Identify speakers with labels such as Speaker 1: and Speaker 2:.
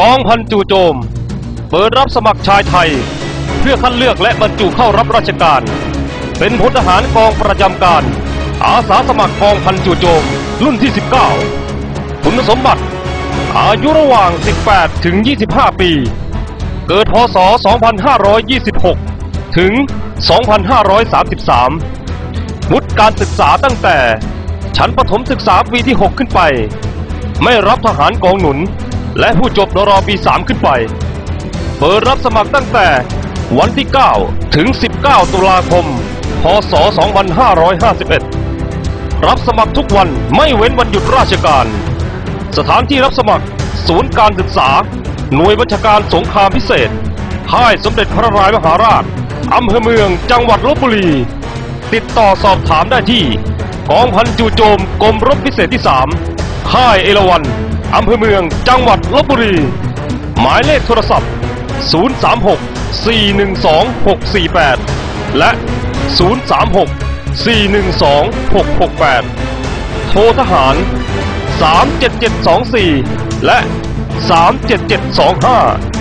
Speaker 1: กองพันจู่โจม เปิดรับสมัครชายไทย เพื่อคัดเลือกและบรรจุเข้ารับราชการ เป็นพลทหารกองประจำการ อาสาสมัครกองพันจู่โจม รุ่นที่ 19 คุณสมบัติ อายุระหว่าง 18 ถึง 25 ปี เกิดพศ 2526 ถึง 2533 วุฒิการศึกษาตั้งแต่ ชั้นประถมศึกษาปีที่ 6 ขึ้นไป ไม่รับทหารกองหนุน และผู้จบนรอปี 3 ขึ้นไป เปิดรับสมัครตั้งแต่วันที่ 9 ถึง 19 ตุลาคม พศ 2551 รับสมัครทุกวันไม่เว้นวันหยุดราชการ สถานที่รับสมัคร ศูนย์การศึกษา หน่วยบัญชาการสงครามพิเศษ ค่ายสมเด็จพระรายมหาราช อำเภอเมือง จังหวัดลบบุรี ติดต่อสอบถามได้ที่ กองพันจูโจมกรมรบพิเศษที่ 3 ค่ายเอราวัน อำเภอเมือง จังหวัดลบบุรี หมายเลขโทรศัพท์ 036 412 648 และ 036 412 668 โทรทหาร 37724 และ 37725